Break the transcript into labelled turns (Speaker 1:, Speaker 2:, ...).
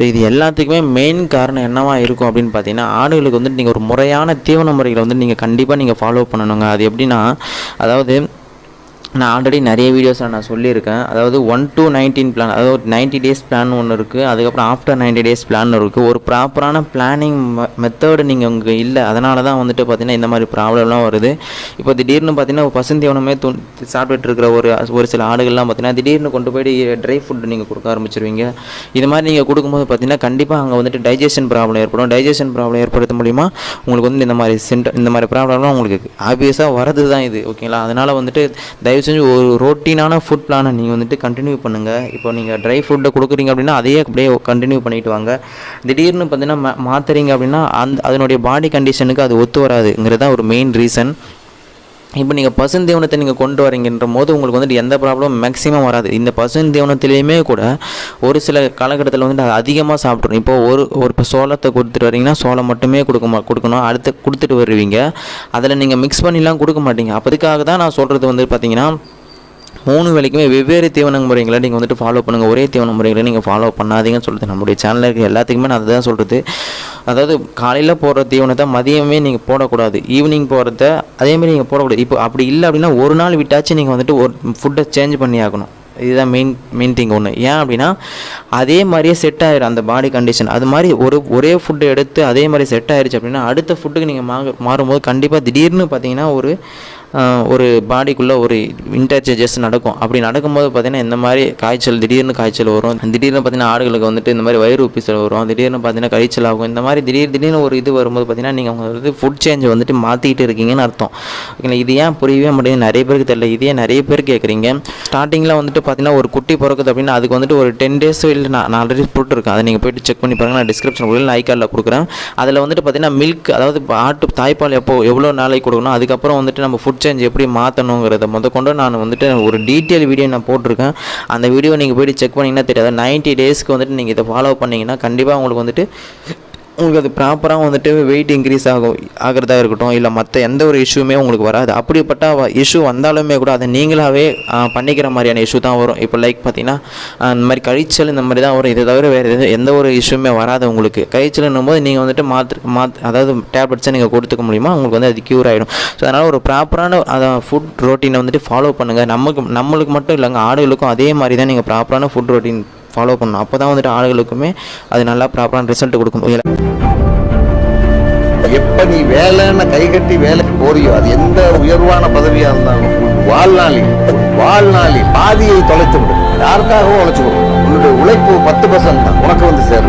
Speaker 1: So இது எல்லாத்துக்குமே main காரணம் என்னவா இருக்கும் அப்படின்னு பார்த்தீங்கன்னா ஆடுகளுக்கு வந்துட்டு நீங்கள் ஒரு முறையான தீவன முறைகளை வந்து நீங்கள் கண்டிப்பாக நீங்கள் ஃபாலோ பண்ணணுங்க. அது எப்படின்னா அதாவது நான் ஆல்ரெடி நிறைய வீடியோஸில் நான் சொல்லியிருக்கேன். அதாவது ஒன் டூ நைன்டீன் பிளான் அதாவது ஒரு நைன்ட்டி டேஸ் பிளான் ஒன்று இருக்குது அதுக்கப்புறம் ஆஃப்டர் நைன்ட்டி டேஸ் பிளான் இருக்குது ஒரு ப்ராப்பரான பிளானிங் மெத்தடு நீங்கள் உங்கள் இல்லை அதனால தான் வந்துட்டு பார்த்தீங்கன்னா இந்த மாதிரி ப்ராப்ளம்லாம் வருது. இப்போ திடீர்னு பார்த்தீங்கன்னா பசுந்தீவனமே து சாப்பிட்டுட்டு இருக்கிற ஒரு ஒரு சில ஆடுகள்லாம் பார்த்தீங்கன்னா திடீர்னு கொண்டு போய் ட்ரை ஃபுட் நீங்கள் கொடுக்க ஆரம்பிச்சிருவீங்க. இது மாதிரி நீங்கள் கொடுக்கும்போது பார்த்தீங்கன்னா கண்டிப்பாக அங்கே வந்துட்டு டைஜஷன் ப்ராப்ளம் ஏற்படும். டைஜஷன் ப்ராப்ளம் ஏற்படுத்த மூலிமா உங்களுக்கு வந்து இந்த மாதிரி சென்ட் இந்த மாதிரி ப்ராப்ளம்லாம் உங்களுக்கு ஆப்வியஸாக வரது தான் இது ஓகேங்களா அதனால் வந்துட்டு தயவு செஞ்சு ஒரு ரொட்டீனான ஃபுட் பிளானை நீங்கள் வந்துட்டு கண்டினியூ பண்ணுங்கள் இப்போ நீங்கள் ட்ரை ஃபுட்டை கொடுக்குறீங்க அப்படின்னா அதையே அப்படியே கண்டினியூ பண்ணிட்டு வாங்க. திடீர்னு பார்த்தீங்கன்னா மா- மாத்துறீங்க அப்படின்னா அந்த அதனுடைய பாடி கண்டிஷனுக்கு அது ஒத்து வராதுங்கிறது தான் ஒரு மெயின் ரீசன் இப்போ நீங்கள் பசுந்தீவனத்தை நீங்கள் கொண்டு வரீங்கன்ற போது உங்களுக்கு வந்துட்டு எந்த ப்ராப்ளமும் மேக்ஸிமம் வராது. இந்த பசுந்தீவனத்திலையுமே கூட ஒரு சில காலகட்டத்தில் வந்துட்டு அது அதிகமாக சாப்பிட்றோம் இப்போ ஒரு ஒரு இப்போ சோளத்தை கொடுத்துட்டு வரீங்கன்னா சோளம் மட்டுமே கொடுக்க மா கொடுக்கணும். அடுத்து கொடுத்துட்டு வருவீங்க. அதில் நீங்கள் மிக்ஸ் பண்ணிலாம் கொடுக்க மாட்டீங்க. அப்போதுக்காக தான் நான் சொல்கிறது வந்து பார்த்தீங்கன்னா மூணு வேலைக்குமே வெவ்வேறு தீவன முறைகளை நீங்கள் வந்துட்டு ஃபாலோ பண்ணுங்கள் ஒரே தீவன முறைகளை நீங்கள் ஃபாலோ பண்ணாதீங்கன்னு சொல்லுது நம்முடைய சேனலில் இருக்க எல்லாத்துக்குமே நான் அதுதான் சொல்கிறது அதாவது காலையில் போடுற தீவனத்தை மதியமே நீங்கள் போடக்கூடாது. ஈவினிங் போகிறத அதேமாதிரி நீங்கள் போடக்கூடாது. இப்போ அப்படி இல்லை அப்படின்னா ஒரு நாள் விட்டாச்சு நீங்கள் வந்துட்டு ஒரு ஃபுட்டை சேஞ்ச் பண்ணி ஆகணும். இதுதான் மெயின் மெயின் திங் ஒன்று ஏன் அப்படின்னா அதே மாதிரியே செட் ஆயிடும் அந்த பாடி கண்டிஷன் அது மாதிரி ஒரு ஒரே ஃபுட்டு எடுத்து அதே மாதிரி செட் ஆயிருச்சு அப்படின்னா அடுத்த ஃபுட்டுக்கு நீங்கள் மாறும்போது கண்டிப்பாக திடீர்னு பார்த்தீங்கன்னா ஒரு ஒரு பாடிக்குள்ளே ஒரு இன்டர்ச்சேஞ்சஸ் நடக்கும். அப்படி நடக்கும்போது பார்த்தீங்கன்னா இந்த மாதிரி காய்ச்சல் திடீர்னு காய்ச்சல் வரும். திடீர்னு பார்த்தீங்கன்னா ஆடுகளுக்கு வந்துட்டு இந்த மாதிரி வயிறு உப்பிசல் வரும். திடீர்னு பார்த்தீங்கன்னா காய்ச்சல் ஆகும். இந்த மாதிரி திடீர் திடீர்னு ஒரு இது வரும்போது பார்த்தீங்கன்னா நீங்கள் வந்து ஃபுட் சேஞ்ச் வந்துட்டு மாற்றிக்கிட்டு இருக்கீங்கன்னு அர்த்தம். ஓகேங்களா? இது ஏன் புரியவே மாட்டேங்குது? நிறைய பேருக்கு தெரியல. இதே நிறைய பேர் கேட்குறீங்க? ஸ்டார்டிங்கில் வந்துட்டு பார்த்தீங்கன்னா ஒரு குட்டி பிறக்குது அப்படின்னா அதுக்கு வந்துட்டு ஒரு டென் டேஸ் இல்லை நான் ஆல்ரெடி போட்டிருக்கேன் அதை நீங்கள் போய்ட்டு செக் பண்ணி பாருங்க. நான் டிஸ்கிரிப்ஷன் உள்ள ஐ கார்டில் கொடுக்குறேன். அதில் வந்துட்டு பார்த்தீங்கன்னா மில்க் அதாவது ஆட்டு தாய்ப்பால் எப்போ எவ்வளோ நாளைக்கு கொடுக்கணும்? அதுக்கப்புறம் வந்துட்டு நம்ம ஃபுட் சேஞ்ச் எப்படி மாற்றணுங்கிறத முதற்கொண்டு நான் வந்துட்டு ஒரு டீட்டெயில் வீடியோ நான் போட்டிருக்கேன். அந்த வீடியோ நீங்கள் போயிட்டு செக் பண்ணிங்கன்னா தெரியாது. நைன்ட்டி டேஸ்க்கு வந்துட்டு நீங்கள் இதை ஃபாலோ பண்ணீங்கன்னா கண்டிப்பாக உங்களுக்கு வந்துட்டு உங்களுக்கு அது ப்ராப்பராக வந்துட்டு வெயிட் இன்க்ரீஸ் ஆகும் ஆகிறதா இருக்கட்டும் இல்லை மற்ற எந்த ஒரு இஷ்யூமே உங்களுக்கு வராது. அப்படிப்பட்ட இஷ்யூ வந்தாலுமே கூட அதை நீங்களாகவே பண்ணிக்கிற மாதிரியான இஷ்யூ தான் வரும். இப்போ லைக் பார்த்தீங்கன்னா இந்த மாதிரி கழிச்சல் இந்த மாதிரி தான் வரும். இதை தவிர வேறு எது எந்த ஒரு இஷ்யூமே வராது உங்களுக்கு. கழிச்சல்னும் போது நீங்கள் வந்துட்டு மாற்று மாத் அதாவது டேப்லெட்ஸை நீங்கள் கொடுத்துக்க முடியுமா? உங்களுக்கு வந்து அது க்யூர் ஆகிடும் ஸோ அதனால் ஒரு ப்ராப்பரான அதை ஃபுட் ரொட்டீனை வந்துட்டு ஃபாலோ பண்ணுங்கள் நமக்கு நம்மளுக்கு மட்டும் இல்லைங்க ஆடுகளுக்கும் அதே மாதிரி தான் நீங்கள் ப்ராப்பரான ஃபுட் ரொட்டீன் ஃபாலோ பண்ணணும். அப்போ தான் வந்துட்டு ஆளுகளுக்குமே அது நல்லா ப்ராப்பரான ரிசல்ட் கொடுக்கும்.
Speaker 2: எப்போ நீ வேலைன்னு கைகட்டி வேலைக்கு போறியோ அது எந்த உயர்வான பதவியாக இருந்தாலும் உன் வாழ்நாளில் வாழ்நாளில் பாதியை தொலைத்து விடும். யாருக்காகவும் உழைச்சு விடும் உன்னுடைய உழைப்பு பத்து பர்சன்ட் தான். உனக்கு வந்து சேரும்.